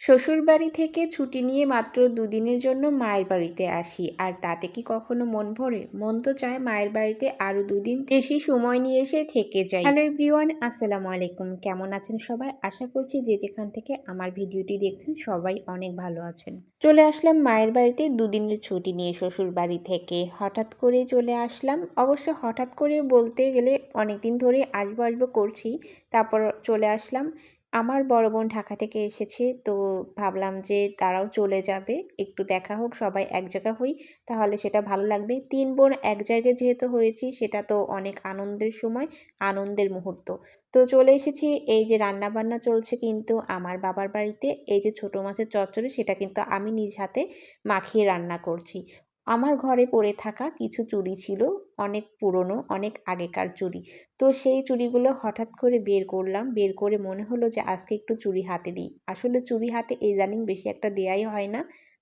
শ্বশুরবাড়ি থেকে ছুটি নিয়ে মাত্র দুদিনের জন্য মায়ের বাড়িতে আসি, আর তাতে কি কখনো মন ভরে? মন তো চায় মায়ের বাড়িতে আরও দুদিন বেশি সময় নিয়ে এসে থেকে যাই। হ্যালো এভরিওয়ান আসসালামু আলাইকুম। কেমন আছেন সবাই? আশা করছি যে যেখান থেকে আমার ভিডিওটি দেখছেন সবাই অনেক ভালো আছেন। চলে আসলাম মায়ের বাড়িতে দুদিনের ছুটি নিয়ে শ্বশুর বাড়ি থেকে। হঠাৎ করে চলে আসলাম। অবশ্য হঠাৎ করে বলতে গেলে অনেকদিন ধরে আসব আসব করছি, তারপর চলে আসলাম। আমার বড় বোন ঢাকা থেকে এসেছে। তো ভাবলাম যে তারাও চলে যাবে। একটু দেখা হোক, সবাই এক জায়গা হই, তাহলে সেটা ভালো লাগবে। তিন বোন এক জায়গায় যেহেতু হয়েছি, সেটা তো অনেক আনন্দের সময়, আনন্দের মুহূর্ত। তো চলে এসেছি। এই যে রান্না বান্না চলছে কিন্তু আমার বাবার বাড়িতে, এই যে ছোটো মাছের চচ্চড়ি, সেটা কিন্তু আমি নিজ হাতে মাখিয়ে রান্না করছি। আমার ঘরে পড়ে থাকা কিছু চুড়ি ছিল, অনেক পুরনো, অনেক আগেকার চুড়ি। তো সেই চুড়িগুলো হঠাৎ করে বের করলাম, বের করে মনে হলো যে আজকে একটু চুড়ি হাতে দিই। আসলে চুড়ি হাতে ইদানিং বেশি একটা দেয়াই হয় না।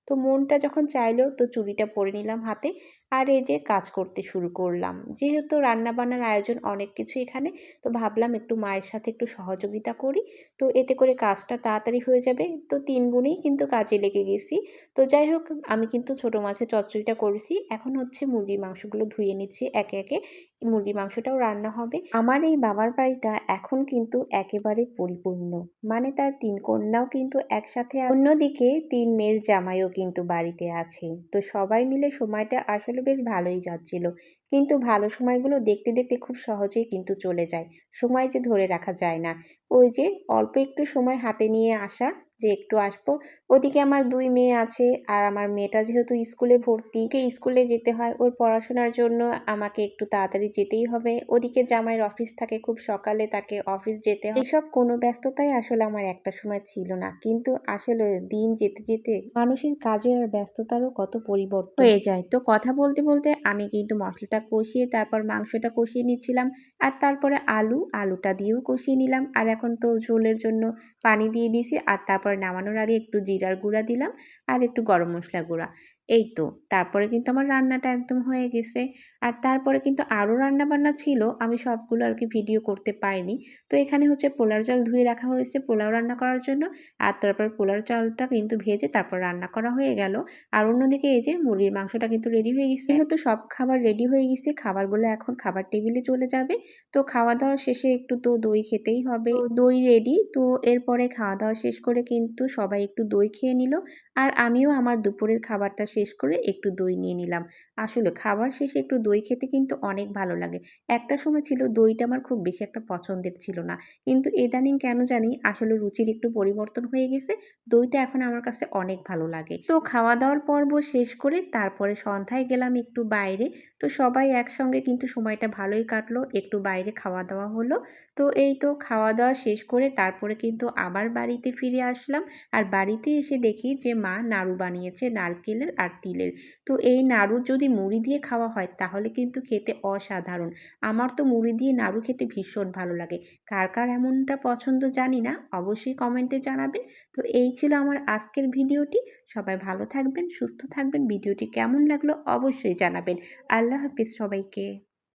তো মনটা যখন চাইলো তো চুড়িটা পরে নিলাম হাতে। আর এই যে কাজ করতে শুরু করলাম। যেহেতু রান্নাবান্নার আয়োজন অনেক কিছু এখানে, তো ভাবলাম একটু মায়ের সাথে একটু সহযোগিতা করি। তো এতে করে কাজটা তাড়াতাড়ি হয়ে যাবে। তো তিন বোনেই কিন্তু কাজে লেগে গেছি। তো যাই হোক, আমি কিন্তু ছোটো মাছের চচ্চড়িটা করেছি। এখন হচ্ছে মুরগির মাংসগুলো ধুয়ে নিচ্ছি একে একে। মুরগির মাংসটাও রান্না হবে। আমার এই বাবার বাড়িটা এখন কিন্তু একেবারে পরিপূর্ণ। মানে তার তিন কন্যাও কিন্তু একসাথে অন্যদিকে তিন মেয়ের জামাইও কিন্তু বাড়িতে আছে। তো সবাই মিলে সময়টা আসলে বেশ ভালোই যাচ্ছিল। কিন্তু ভালো সময়গুলো দেখতে দেখতে খুব সহজেই কিন্তু চলে যায়। সময় যে ধরে রাখা যায় না। ওই যে অল্প একটু সময় হাতে নিয়ে আসা যে একটু আসব। ওদিকে আমার দুই মেয়ে আছে আর আমার মেয়েটা যেহেতু স্কুলে ভর্তি, কে স্কুলে যেতে হয় ওর পড়াশোনার জন্য আমাকে একটু তাড়াতাড়ি যেতেই হবে। ওদিকে জামাইয়ের অফিস থাকে খুব সকালে তাকে অফিস যেতে হয়। এসব কোনো ব্যস্ততাই আসলে আমার একটা সময় ছিল না। কিন্তু আসলে দিন যেতে যেতে মানুষের কাজের আর ব্যস্ততারও কত পরিবর্তন হয়ে যায়। তো কথা বলতে বলতে আমি কিন্তু মশলাটা কষিয়ে তারপর মাংসটা কষিয়ে নিচ্ছিলাম আর তারপরে আলু, আলুটা দিয়েও কষিয়ে নিলাম। আর এখন তো ঝোলের জন্য পানি দিয়ে দিয়েছি আর তারপর তারপর নামানোর আগে একটু জিরার গুঁড়া দিলাম আর একটু গরম মশলা গুঁড়া। এই তো, তারপরে কিন্তু আমার রান্নাটা একদম হয়ে গেছে। আর তারপরে কিন্তু আরও রান্নাবান্না ছিল, আমি সবগুলো আর কি ভিডিও করতে পারিনি। তো এখানে হচ্ছে পোলার চাল ধুয়ে রাখা হয়েছে পোলাও রান্না করার জন্য। আর তারপর পোলার চালটা কিন্তু ভেজে তারপর রান্না করা হয়ে গেল। আর অন্যদিকে এই যে মুরগির মাংসটা কিন্তু রেডি হয়ে গেছে। যেহেতু সব খাবার রেডি হয়ে গেছে, খাবারগুলো এখন খাবার টেবিলে চলে যাবে। তো খাওয়া দাওয়া শেষে একটু তো দই খেতেই হবে। দই রেডি তো এরপরে খাওয়া দাওয়া শেষ করে কিন্তু সবাই একটু দই খেয়ে নিল। আর আমিও আমার দুপুরের খাবারটা শেষ করে একটু দই নিয়ে নিলাম। আসলে খাবার শেষে একটু দই খেতে কিন্তু অনেক ভালো লাগে। একটা সময় ছিল দইটা আমার খুব বেশি একটা পছন্দের ছিল না। কিন্তু ইদানিং কেন জানি আসলে রুচির একটু পরিবর্তন হয়ে গেছে। দইটা এখন আমার কাছে অনেক ভালো লাগে। তো খাওয়া দাওয়ার পর্ব শেষ করে তারপরে সন্ধ্যায় গেলাম একটু বাইরে। তো সবাই একসঙ্গে কিন্তু সময়টা ভালোই কাটলো। একটু বাইরে খাওয়া দাওয়া হলো। তো এই তো খাওয়া দাওয়া শেষ করে তারপরে কিন্তু আবার বাড়িতে ফিরে আসলাম। আর বাড়িতে এসে দেখি যে মা নাড়ু বানিয়েছে নারকেলের আর তিলের তো এই নাড়ু যদি মুড়ি দিয়ে খাওয়া হয়, তাহলে কিন্তু খেতে অসাধারণ। আমার তো মুড়ি দিয়ে নাড়ু খেতে ভীষণ ভালো লাগে। কার কার এমনটা পছন্দ জানি না, অবশ্যই কমেন্টে জানাবেন। তো এই ছিল আমার আজকের ভিডিওটি। সবাই ভালো থাকবেন, সুস্থ থাকবেন। ভিডিওটি কেমন লাগল অবশ্যই জানাবেন। আল্লাহ হাফিজ সবাইকে।